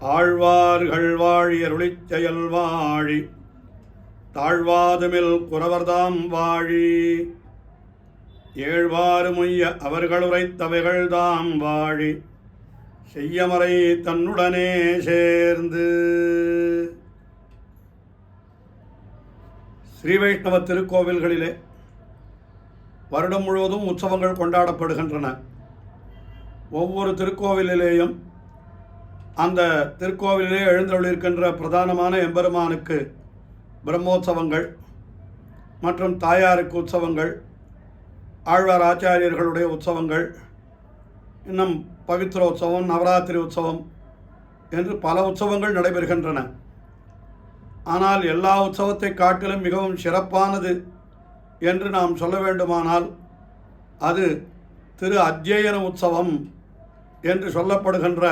ஆழ்வார்கள் வாழியருளிச் செயல் வாழி தாழ்வாதுமில் குறவர்தாம் வாழி. ஏழ்வாறு முய்ய அவர்களுரைத்தவைகள் தாம் வாழி. செய்யமறை தன்னுடனே சேர்ந்து. ஸ்ரீ வைஷ்ணவ திருக்கோவில்களிலே வருடம் முழுவதும் உற்சவங்கள் கொண்டாடப்படுகின்றன. ஒவ்வொரு திருக்கோவிலிலேயும் அந்த திருக்கோவிலே எழுந்தருளிருக்கின்ற பிரதானமான எம்பெருமானுக்கு பிரம்மோற்சவங்கள் மற்றும் தாயாருக்கு உற்சவங்கள் ஆழ்வார் ஆச்சாரியர்களுடைய உற்சவங்கள் இன்னும் பவித்ர உற்சவம் நவராத்திரி உற்சவம் என்று பல உற்சவங்கள் நடைபெறுகின்றன. ஆனால் எல்லா உற்சவத்தை காட்டிலும் மிகவும் சிறப்பானது என்று நாம் சொல்ல வேண்டுமானால் அது திரு அத்தியன உற்சவம் என்று சொல்லப்படுகின்ற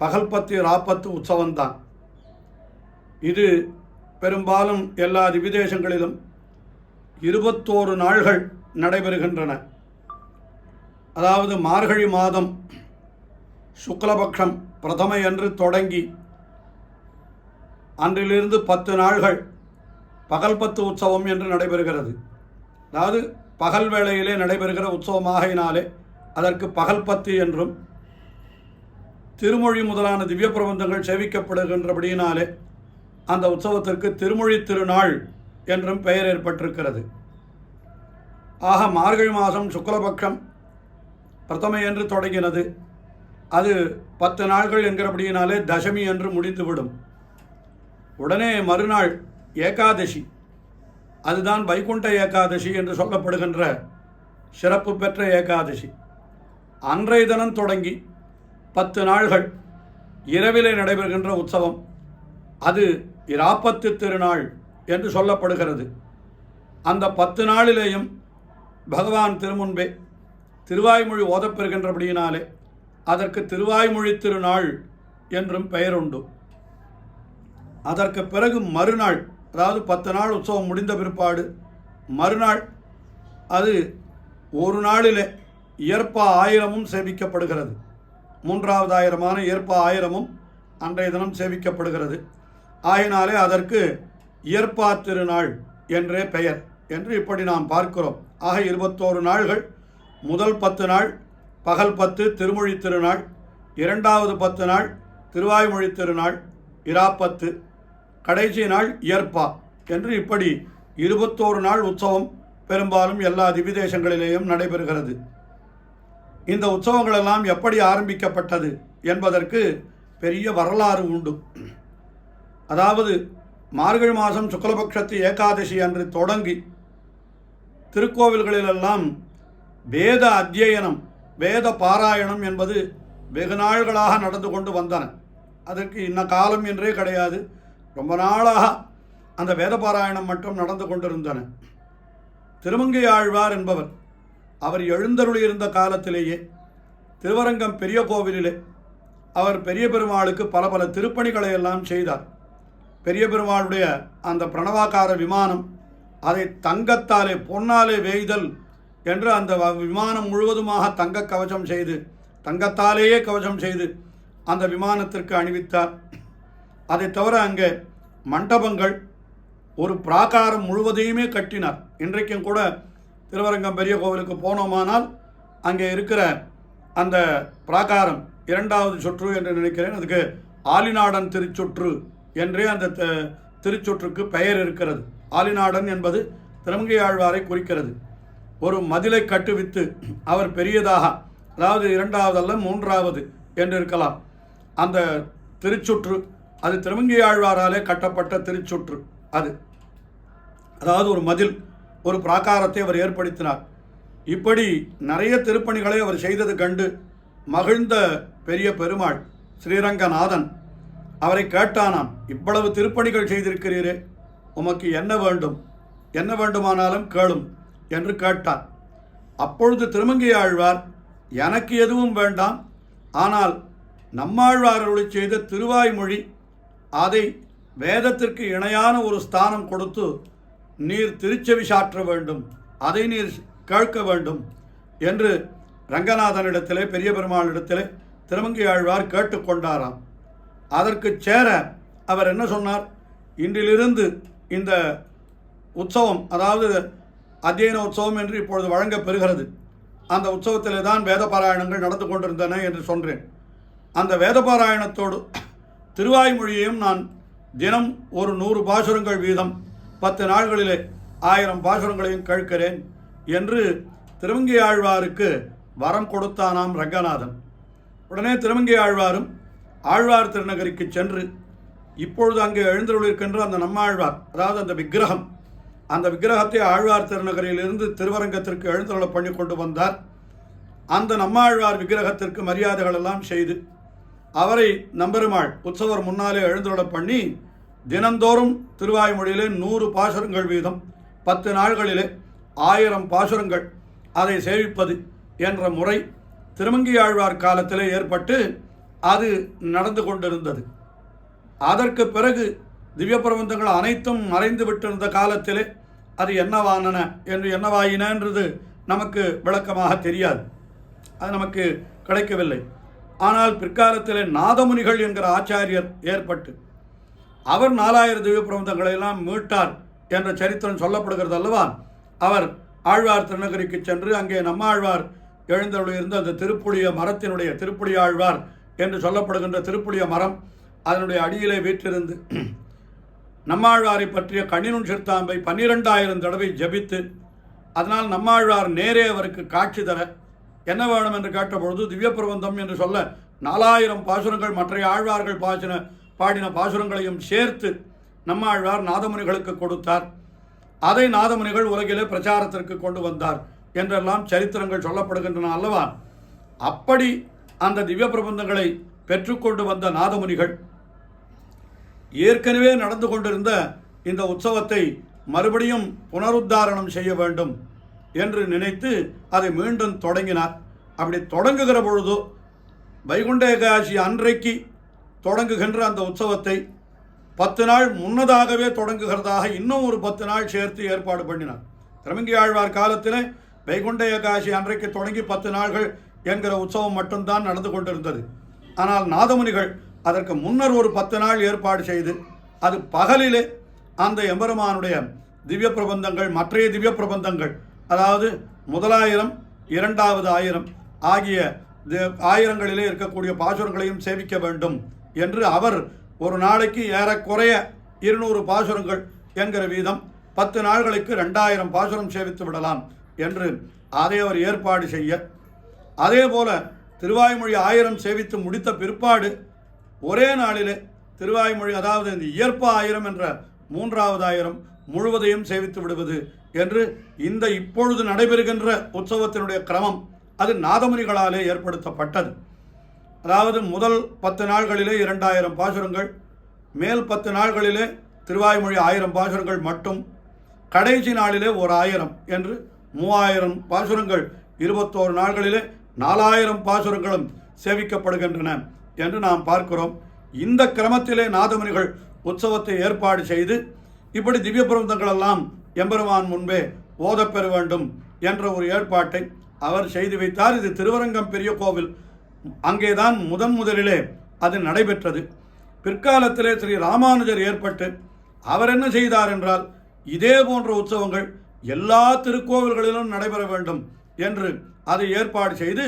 பகல்பத்தி ராப்பத்து உற்சவம்தான். இது பெரும்பாலும் எல்லா திவிதேசங்களிலும் இருபத்தோரு நாள்கள் நடைபெறுகின்றன. அதாவது மார்கழி மாதம் சுக்லபக்ஷம் பிரதமையன்று தொடங்கி அன்றிலிருந்து பத்து நாள்கள் பகல் பத்து உற்சவம் என்று நடைபெறுகிறது. அதாவது பகல் வேளையிலே நடைபெறுகிற உற்சவமாகையினாலே அதற்கு பகல் பத்து என்றும் திருமொழி முதலான திவ்ய பிரபந்தங்கள் சேவிக்கப்படுகின்றபடியினாலே அந்த உற்சவத்திற்கு திருமொழி திருநாள் என்றும் பெயர் ஏற்பட்டிருக்கிறது. ஆக மார்கழி மாதம் சுக்லபக்ஷம் பிரதமை என்று தொடங்கினது. அது பத்து நாள்கள் என்கிறபடியினாலே தசமி என்று முடிந்துவிடும். உடனே மறுநாள் ஏகாதசி. அதுதான் வைகுண்ட ஏகாதசி என்று சொல்லப்படுகின்ற சிறப்பு பெற்ற ஏகாதசி. அன்றைய தினம் தொடங்கி பத்து நாள்கள் இரவிலே நடைபெறுகின்ற உற்சவம். அது இராப்பத்து திருநாள் என்று சொல்லப்படுகிறது. அந்த பத்து நாளிலேயும் பகவான் திருமுன்பே திருவாய்மொழி ஓதப்பெறுகின்றபடியினாலே அதற்கு திருவாய்மொழி திருநாள் என்றும் பெயருண்டு. அதற்கு பிறகு மறுநாள் அதாவது பத்து நாள் உற்சவம் முடிந்த பிற்பாடு மறுநாள் அது ஒரு நாளிலே இயற்பா ஆயிரமும் சேமிக்கப்படுகிறது. மூன்றாவது ஆயிரமான ஏற்ப ஆயிரமும் அன்றைய தினம் சேவிக்கப்படுகிறது. ஆயினாலே அதற்கு இயற்பா திருநாள் என்றே பெயர் என்று இப்படி நாம் பார்க்கிறோம். ஆக இருபத்தோரு நாள்கள் முதல் பத்து நாள் பகல் பத்து திருமொழி திருநாள் இரண்டாவது பத்து நாள் திருவாய்மொழி திருநாள் இராப்பத்து கடைசி நாள் இயற்பா என்று இப்படி இருபத்தோரு நாள் உற்சவம் பெரும்பாலும் எல்லா திவிதேசங்களிலேயும் நடைபெறுகிறது. இந்த உற்சவங்களெல்லாம் எப்படி ஆரம்பிக்கப்பட்டது என்பதற்கு பெரிய வரலாறு உண்டு. அதாவது மார்கழி மாதம் சுக்லபக்ஷத்து ஏகாதசி அன்று தொடங்கி திருக்கோவில்களிலெல்லாம் வேத அத்தியனம் வேத பாராயணம் என்பது வெகு நாள்களாக நடந்து கொண்டு வந்தன. அதற்கு இன்ன காலம் என்றே கிடையாது. ரொம்ப நாளாக அந்த வேத பாராயணம் மட்டும் நடந்து கொண்டிருந்தன. திருமங்கை ஆழ்வார் என்பவர் அவர் எழுந்தருளியிருந்த காலத்திலேயே திருவரங்கம் பெரிய கோவிலிலே அவர் பெரிய பெருமாளுக்கு பல பல திருப்பணிகளை எல்லாம் செய்தார். பெரிய பெருமாளுடைய அந்த பிரணவாக்கார விமானம் அதை தங்கத்தாலே பொன்னாலே வேய்தல் என்று அந்த விமானம் முழுவதுமாக தங்க கவசம் செய்து தங்கத்தாலேயே கவசம் செய்து அந்த விமானத்திற்கு அணிவித்தார். அதை தவிர அங்கே மண்டபங்கள் ஒரு பிராகாரம் முழுவதையுமே கட்டினார். இன்றைக்கும் கூட திருவரங்கம் பெரிய கோவிலுக்கு போனோமானால் அங்கே இருக்கிற அந்த பிராகாரம் இரண்டாவது சுற்று என்று நினைக்கிறேன். அதுக்கு ஆலிநாடன் திருச்சுற்று என்றே அந்த த- திருச்சுற்றுக்கு பெயர் இருக்கிறது. ஆலிநாடன் என்பது திருமங்கை ஆழ்வாரை குறிக்கிறது. ஒரு மதிலை கட்டுவித்து அவர் பெரியதாக அதாவது இரண்டாவது அல்ல மூன்றாவது என்று இருக்கலாம். அந்த திருச்சுற்று அது திருமங்கை ஆழ்வாராலே கட்டப்பட்ட திருச்சுற்று அது. அதாவது ஒரு மதில் ஒரு பிராகாரத்தை அவர் ஏற்படுத்தினார். இப்படி நிறைய திருப்பணிகளை அவர் செய்தது கண்டு மகிழ்ந்த பெரிய பெருமாள் ஸ்ரீரங்கநாதன் அவரை கேட்டானாம் இவ்வளவு திருப்பணிகள் செய்திருக்கிறீரே உமக்கு என்ன வேண்டும்? என்ன வேண்டுமானாலும் கேளும் என்று கேட்டார். அப்பொழுது திருமங்கை ஆழ்வார் எனக்கு எதுவும் வேண்டாம் ஆனால் நம்மாழ்வார் அருளி செய்த திருவாய்மொழி அதை வேதத்திற்கு இணையான ஒரு ஸ்தானம் கொடுத்து நீர் திருச்செவி சாற்ற வேண்டும் அதை நீர் கேட்க வேண்டும் என்று ரங்கநாதனிடத்திலே பெரிய பெருமாளிடத்திலே திருமங்கை ஆழ்வார் கேட்டுக்கொண்டாராம் அதற்கு சேர அவர் என்ன சொன்னார்? இன்றிலிருந்து இந்த உற்சவம் அதாவது அத்தியன உற்சவம் என்று இப்பொழுது வழங்க பெறுகிறது. அந்த உற்சவத்திலே தான் வேத பாராயணங்கள் நடந்து கொண்டிருந்தன என்று சொன்னேன் அந்த வேத பாராயணத்தோடு திருவாய்மொழியையும் நான் தினம் ஒரு நூறு பாசுரங்கள் வீதம் பத்து நாள்களிலே ஆயிரம் பாசுரங்களையும் கேட்கிறேன் என்று திருவங்கி ஆழ்வாருக்கு வரம் கொடுத்தானாம் ரங்கநாதன். உடனே திருமங்கை ஆழ்வாரும் ஆழ்வார் திருநகரிக்கு சென்று இப்பொழுது அங்கே எழுந்தருளிருக்கின்ற அந்த நம்மாழ்வார் அதாவது அந்த விக்கிரகம் அந்த விக்கிரகத்தை ஆழ்வார் திருநகரிலிருந்து திருவரங்கத்திற்கு எழுந்தருள பண்ணி கொண்டு வந்தார். அந்த நம்மாழ்வார் விக்கிரகத்திற்கு மரியாதைகள் எல்லாம் செய்து அவரை நம்பெருமாள் உற்சவர் முன்னாலே எழுந்தருள பண்ணி தினந்தோறும் திருவாய்மொழியிலே நூறு பாசுரங்கள் வீதம் பத்து நாள்களிலே ஆயிரம் பாசுரங்கள் அதை சேவிப்பது என்ற முறை திருமங்கியாழ்வார் காலத்திலே ஏற்பட்டு அது நடந்து கொண்டிருந்தது. அதற்கு பிறகு திவ்ய பிரபந்தங்கள் அனைத்தும் மறைந்து விட்டிருந்த காலத்திலே அது என்னவானன என்று என்னவாயினன்றது நமக்கு விளக்கமாக தெரியாது. அது நமக்கு கிடைக்கவில்லை. ஆனால் பிற்காலத்திலே நாதமுனிகள் என்கிற ஆச்சாரியர் ஏற்பட்டு அவர் நாலாயிரம் திவ்ய பிரபந்தங்களை எல்லாம் மீட்டார் என்ற சரித்திரம் சொல்லப்படுகிறது அல்லவா? அவர் ஆழ்வார் திருநகரிக்கு சென்று அங்கே நம்மாழ்வார் எழுந்தருளியிருந்த அந்த திருப்புளிய மரத்தினுடைய திருப்புளி ஆழ்வார் என்று சொல்லப்படுகின்ற திருப்புளிய மரம் அதனுடைய அடியிலே வீற்றிருந்து நம்மாழ்வாரை பற்றிய கணினும் சிறுத்தாம்பை பன்னிரெண்டாயிரம் தடவை ஜபித்து அதனால் நம்மாழ்வார் நேரே அவருக்கு காட்சி தர என்ன வேணும் என்று கேட்டபொழுது திவ்ய பிரபந்தம் என்று சொல்ல நாலாயிரம் பாசுரங்கள் மற்ற ஆழ்வார்கள் பாசின பாடின பாசுரங்களையும் சேர்த்து நம்மாழ்வார் நாதமுனிகளுக்கு கொடுத்தார். அதை நாதமுனிகள் உலகிலே பிரச்சாரத்திற்கு கொண்டு வந்தார் என்றெல்லாம் சரித்திரங்கள் சொல்லப்படுகின்றன அல்லவா? அப்படி அந்த திவ்ய பிரபந்தங்களை பெற்றுக்கொண்டு வந்த நாதமுனிகள் ஏற்கனவே நடந்து கொண்டிருந்த இந்த உற்சவத்தை மறுபடியும் புனருத்தாரணம் செய்ய வேண்டும் என்று நினைத்து அதை மீண்டும் தொடங்கினார். அப்படி தொடங்குகிற பொழுது வைகுண்ட ஏகாசி அன்றைக்கு தொடங்குகின்ற அந்த உற்சவத்தை பத்து நாள் முன்னதாகவே தொடங்குகிறதாக இன்னும் ஒரு பத்து நாள் சேர்த்து ஏற்பாடு பண்ணினார். திருமங்கி ஆழ்வார் காலத்தில் வைகுண்ட ஏகாசி அன்றைக்கு தொடங்கி பத்து நாள்கள் என்கிற உற்சவம் மட்டும்தான் நடந்து கொண்டிருந்தது. ஆனால் நாதமுனிகள் அதற்கு முன்னர் ஒரு பத்து நாள் ஏற்பாடு செய்து அது பகலிலே அந்த எம்பெருமானுடைய திவ்ய பிரபந்தங்கள் மற்றைய திவ்ய பிரபந்தங்கள் அதாவது முதலாயிரம் இரண்டாவது ஆயிரம் ஆகிய தி- ஆயிரங்களிலே இருக்கக்கூடிய பாசுரங்களையும் சேவிக்க வேண்டும். என்று அவர் ஒரு நாளைக்கு ஏறக்குறைய இருநூறு பாசுரங்கள் என்கிற வீதம் பத்து நாள்களுக்கு ரெண்டாயிரம் பாசுரம் சேவித்து விடலாம் என்று அதை அவர் ஏற்பாடு செய்ய. அதே போல திருவாய்மொழி ஆயிரம் சேவித்து முடித்த பிற்பாடு ஒரே நாளிலே திருவாய்மொழி அதாவது இந்த இயற்ப ஆயிரம் என்ற மூன்றாவது ஆயிரம் முழுவதையும் சேவித்து விடுவது என்று இந்த இப்பொழுது நடைபெறுகின்ற உற்சவத்தினுடைய கிரமம் அது நாதமுனிகளாலே ஏற்படுத்தப்பட்டது. அதாவது முதல் பத்து நாள்களிலே இரண்டாயிரம் பாசுரங்கள் மேல் பத்து நாள்களிலே திருவாய்மொழி ஆயிரம் பாசுரங்கள் மட்டும் கடைசி நாளிலே ஒரு ஆயிரம் என்று மூவாயிரம் பாசுரங்கள் இருபத்தோரு நாள்களிலே நாலாயிரம் பாசுரங்களும் சேவிக்கப்படுகின்றன என்று நாம் பார்க்கிறோம். இந்த கிரமத்திலே நாதமுனிகள் உற்சவத்தை ஏற்பாடு செய்து இப்படி திவ்ய பிரபந்தங்களெல்லாம் எம்பெருமான் முன்பே ஓதப்பெற வேண்டும் என்ற ஒரு ஏற்பாட்டை அவர் செய்து வைத்தார். இது திருவரங்கம் பெரிய கோவில். அங்கேதான் முதன் முதலிலே அது நடைபெற்றது. பிற்காலத்திலே ஸ்ரீ ராமானுஜர் ஏற்பட்டு அவர் என்ன செய்தார் என்றால் இதே போன்ற உற்சவங்கள் எல்லா திருக்கோவில்களிலும் நடைபெற வேண்டும் என்று அதை ஏற்பாடு செய்து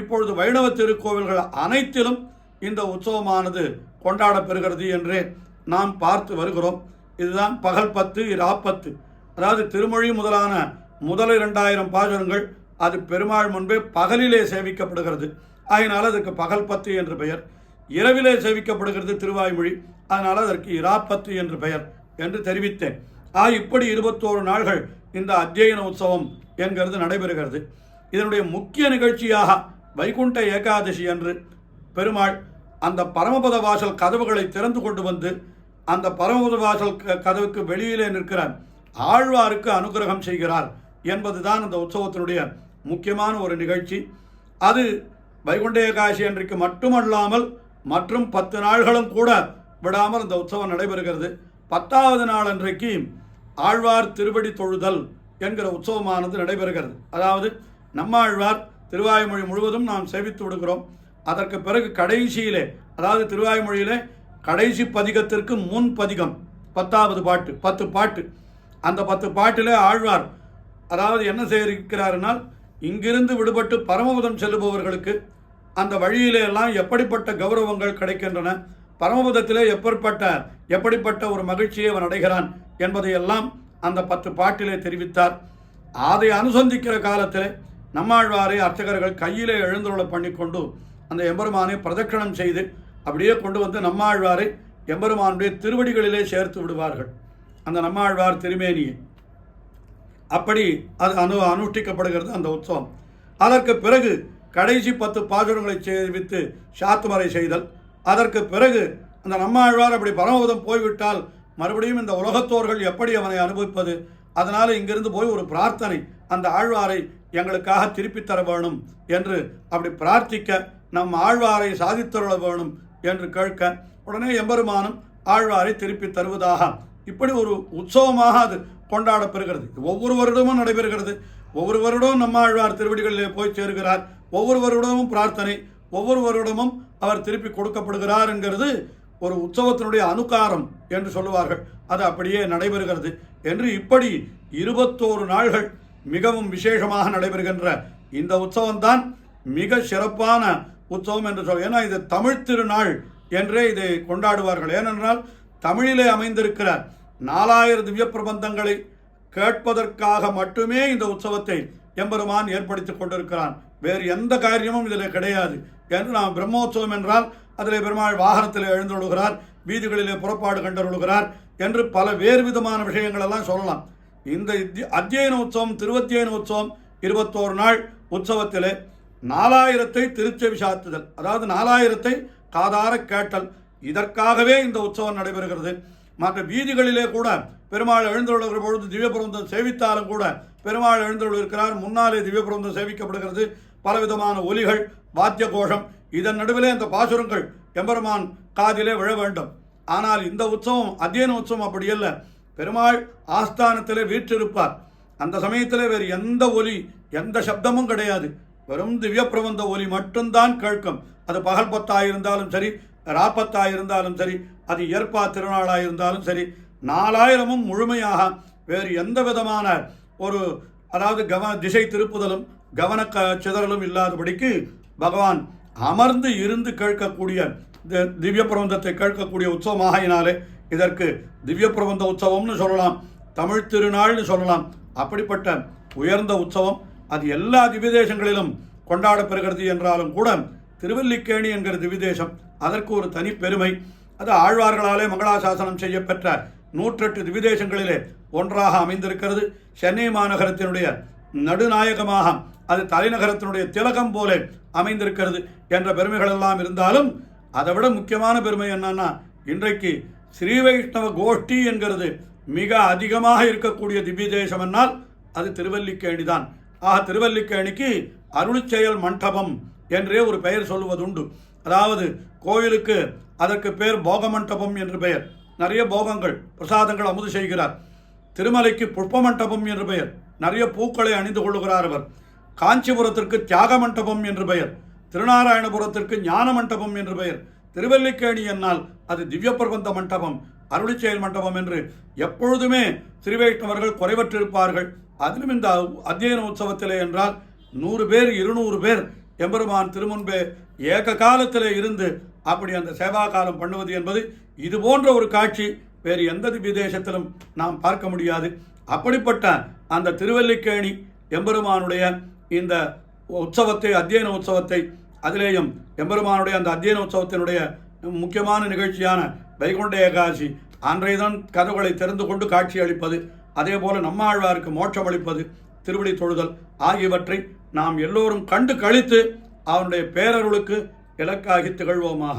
இப்பொழுது வைணவ திருக்கோவில்கள் அனைத்திலும் இந்த உற்சவமானது கொண்டாடப்பெறுகிறது என்றே நாம் பார்த்து வருகிறோம். இதுதான் பகல் பத்து இராப்பத்து அதாவது திருமொழி முதலான முதல் இரண்டாயிரம் பாசுரங்கள் அது பெருமாள் முன்பே பகலிலே சேவிக்கப்படுகிறது. அதனால் அதற்கு பகல் பத்து என்று பெயர் இரவிலே சேவிக்கப்படுகிறது திருவாய்மொழி அதனால் அதற்கு இராப்பத்து என்று பெயர் என்று தெரிவித்தேன். ஆ இப்படி இருபத்தோரு நாள்கள் இந்த அத்தியன உற்சவம் என்கிறது நடைபெறுகிறது. இதனுடைய முக்கிய நிகழ்ச்சியாக வைகுண்ட ஏகாதசி அன்று பெருமாள் அந்த பரமபத வாசல் கதவுகளை திறந்து கொண்டு வந்து அந்த பரமபத வாசல் க- கதவுக்கு வெளியிலே நிற்கிற ஆழ்வாருக்கு அனுகிரகம் செய்கிறார் என்பதுதான் அந்த உற்சவத்தினுடைய முக்கியமான ஒரு நிகழ்ச்சி. அது வைகுண்ட ஏகாசி அன்றைக்கு மட்டுமல்லாமல் மற்றும் பத்து நாள்களும் கூட விடாமல் அந்த உற்சவம் நடைபெறுகிறது. பத்தாவது நாள் அன்றைக்கு ஆழ்வார் திருவடி தொழுதல் என்கிற உற்சவமானது நடைபெறுகிறது. அதாவது நம்மாழ்வார் திருவாய்மொழி முழுவதும் நாம் சேவித்து விடுகிறோம். அதற்கு பிறகு கடைசியிலே அதாவது திருவாய்மொழியிலே கடைசி பதிகத்திற்கு முன் பதிகம் பத்தாவது பாட்டு பத்து பாட்டு. அந்த பத்து பாட்டிலே ஆழ்வார் அதாவது என்ன செய்திருக்கிறாருனால் இங்கிருந்து விடுபட்டு பரமபதம் செல்லுபவர்களுக்கு அந்த வழியிலெல்லாம் எப்படிப்பட்ட கௌரவங்கள் கிடைக்கின்றன? பரமபதத்திலே எப்படிப்பட்ட எப்படிப்பட்ட ஒரு மகிழ்ச்சியை அவன் அடைகிறான் என்பதையெல்லாம் அந்த பத்து பாட்டிலே தெரிவித்தார். அதை அனுசந்திக்கிற காலத்தில் நம்மாழ்வாரை அர்ச்சகர்கள் கையிலே பண்ணி பண்ணிக்கொண்டு அந்த எம்பெருமானை பிரதட்சணம் செய்து அப்படியே கொண்டு வந்து நம்மாழ்வாரை எம்பெருமானுடைய திருவடிகளிலே சேர்த்து விடுவார்கள். அந்த நம்மாழ்வார் திருமேனியை. அப்படி அது அனு அனுஷ்டிக்கப்படுகிறது அந்த உற்சவம். அதற்கு பிறகு கடைசி பத்து பாசுரங்களை செய்வித்து சாத்துமறை செய்தல். அதற்கு பிறகு அந்த நம்மாழ்வார் அப்படி பரமபதம் போய்விட்டால் மறுபடியும் இந்த உலகத்தோர்கள் எப்படி அவனை அனுபவிப்பது? அதனால் இங்கிருந்து போய் ஒரு பிரார்த்தனை அந்த ஆழ்வாரை எங்களுக்காக திருப்பித் தர வேணும் என்று அப்படி பிரார்த்திக்க நம் ஆழ்வாரை சாதித்தருள வேணும் என்று கேட்க உடனே எம்பெருமானும் ஆழ்வாரை திருப்பி தருவதாக. இப்படி ஒரு உற்சவமாக அது கொண்டாடப்பெறுகிறது ஒவ்வொரு வருடமும் நடைபெறுகிறது. ஒவ்வொரு வருடமும் நம்ம ஆழ்வார் திருவடிகளிலே போய் சேர்கிறார். ஒவ்வொரு வருடமும் பிரார்த்தனை ஒவ்வொரு வருடமும் அவர் திருப்பி கொடுக்கப்படுகிறார் என்கிறது ஒரு உற்சவத்தினுடைய அனுகாரம் என்று சொல்லுவார்கள். அது அப்படியே நடைபெறுகிறது. என்று இப்படி இருபத்தோரு நாள்கள் மிகவும் விசேஷமாக நடைபெறுகின்ற இந்த உற்சவம்தான் மிக சிறப்பான உற்சவம் என்று சொல் ஏன்னா இது தமிழ் திருநாள் என்றே இதை கொண்டாடுவார்கள். ஏனென்றால் தமிழிலே அமைந்திருக்கிற நாலாயிரம் திவ்ய பிரபந்தங்களை கேட்பதற்காக மட்டுமே இந்த உற்சவத்தை எம்பெருமான் ஏற்படுத்திக் கொண்டிருக்கிறான். வேறு எந்த காரியமும் இதில் கிடையாது. என்று நாம் பிரம்மோற்சவம் என்றால் அதில் பெருமாள் வாகனத்தில் எழுந்தொழுகிறார் வீதிகளிலே புறப்பாடு கண்டருளுகிறார் என்று பல வேறு விதமான விஷயங்களெல்லாம் சொல்லலாம். இந்த அத்தியன உற்சவம் திருவத்தியன உற்சவம் இருபத்தோரு நாள் உற்சவத்திலே நாலாயிரத்தை திருச்செவி சாத்துதல் அதாவது நாலாயிரத்தை காதார கேட்டல். இதற்காகவே இந்த உற்சவம் நடைபெறுகிறது. மற்ற வீதிகளிலே கூட பெருமாள் எழுந்தொழுகிற பொழுது திவ்யபுரந்தம் சேவித்தாலும் கூட பெருமாள் எழுந்தருள் இருக்கிறார் முன்னாலே திவ்யபுரந்தம் சேவிக்கப்படுகிறது. பலவிதமான ஒலிகள் வாத்திய கோஷம் இதன் நடுவிலே அந்த பாசுரங்கள் எம்பெருமான் காதிலே விழ வேண்டும். ஆனால் இந்த உற்சவம் அத்தியன உற்சவம் அப்படி அல்ல. பெருமாள் ஆஸ்தானத்திலே வீற்றிருப்பார். அந்த சமயத்தில் வேறு எந்த ஒலி எந்த சப்தமும் கிடையாது. வெறும் திவ்ய பிரபந்த ஒலி மட்டும்தான் கேட்கும். அது பகல் பத்தாக இருந்தாலும் சரி ராப்பத்தாக இருந்தாலும் சரி அது ஏற்பா திருநாளாக இருந்தாலும் சரி நாலாயிரமும் முழுமையாக வேறு எந்த விதமான ஒரு அதாவது கவன திசை திருப்புதலும் கவன க- சிதறலும் இல்லாதபடிக்கு பகவான் அமர்ந்து இருந்து கேட்கக்கூடிய தி- திவ்ய பிரபந்தத்தை கேட்கக்கூடிய உற்சவமாகினாலே இதற்கு திவ்ய பிரபந்த உற்சவம்னு சொல்லலாம் தமிழ் திருநாள்னு சொல்லலாம். அப்படிப்பட்ட உயர்ந்த உற்சவம் அது எல்லா திவ்ய தேசங்களிலும் கொண்டாடப்பெறுகிறது என்றாலும் கூட திருவல்லிக்கேணி என்கிற திவ்ய தேசம் அதற்கு ஒரு தனி பெருமை. அது ஆழ்வார்களாலே மங்களாசாசனம் செய்யப்பெற்ற நூற்றெட்டு திவிதேசங்களிலே ஒன்றாக அமைந்திருக்கிறது. சென்னை மாநகரத்தினுடைய நடுநாயகமாக அது தலைநகரத்தினுடைய திலகம் போல அமைந்திருக்கிறது என்ற பெருமைகள் எல்லாம் இருந்தாலும் அதை விட முக்கியமான பெருமை என்னன்னா இன்றைக்கு ஸ்ரீ வைஷ்ணவ கோஷ்டி என்கிறது மிக அதிகமாக இருக்கக்கூடிய திவ்ய தேசம் என்னால் அது திருவல்லிக்கேணி தான் ஆக திருவல்லிக்கேணிக்கு அருள்ச்செயல் மண்டபம் என்றே ஒரு பெயர் சொல்லுவதுண்டு. அதாவது கோயிலுக்கு அதற்கு பேர் போக மண்டபம் என்று பெயர். நிறைய போகங்கள் பிரசாதங்கள் அமுது செய்கிறார். திருமலைக்கு புஷ்ப மண்டபம் என்று பெயர். நிறைய பூக்களை அணிந்து கொள்ளுகிறார் அவர். காஞ்சிபுரத்திற்கு தியாக மண்டபம் என்று பெயர். திருநாராயணபுரத்திற்கு ஞான மண்டபம் என்று பெயர். திருவல்லிக்கேணி என்னால் அது திவ்ய பிரபந்த மண்டபம் அருளிச்செயல் மண்டபம் என்று எப்பொழுதுமே ஸ்ரீவைஷ்ணவர்கள் குறைவற்றிருப்பார்கள். அதிலும் இந்த அத்தியன உற்சவத்திலே என்றால் நூறு பேர் இருநூறு பேர் எம்பெருமான் திருமுன்பே ஏக காலத்திலே இருந்து அப்படி அந்த சேவா காலம் பண்ணுவது என்பது இது போன்ற ஒரு காட்சி வேறு எந்த திவ்ய தேசத்திலும் நாம் பார்க்க முடியாது. அப்படிப்பட்ட அந்த திருவல்லிக்கேணி எம்பெருமானுடைய இந்த உற்சவத்தை அத்தியன உற்சவத்தை அதிலேயும் எம்பெருமானுடைய அந்த அத்தியன உற்சவத்தினுடைய முக்கியமான நிகழ்ச்சியான வைகுண்ட ஏகாசி அன்றையதான் கதவுகளை திறந்து கொண்டு காட்சி அளிப்பது அதே போல நம்மாழ்வாருக்கு மோட்சம் அளிப்பது திருவிழி தொழுதல் ஆகியவற்றை நாம் எல்லோரும் கண்டு கழித்து அவனுடைய பேரருளுக்கு இலக்காகி திகழ்வோமாக.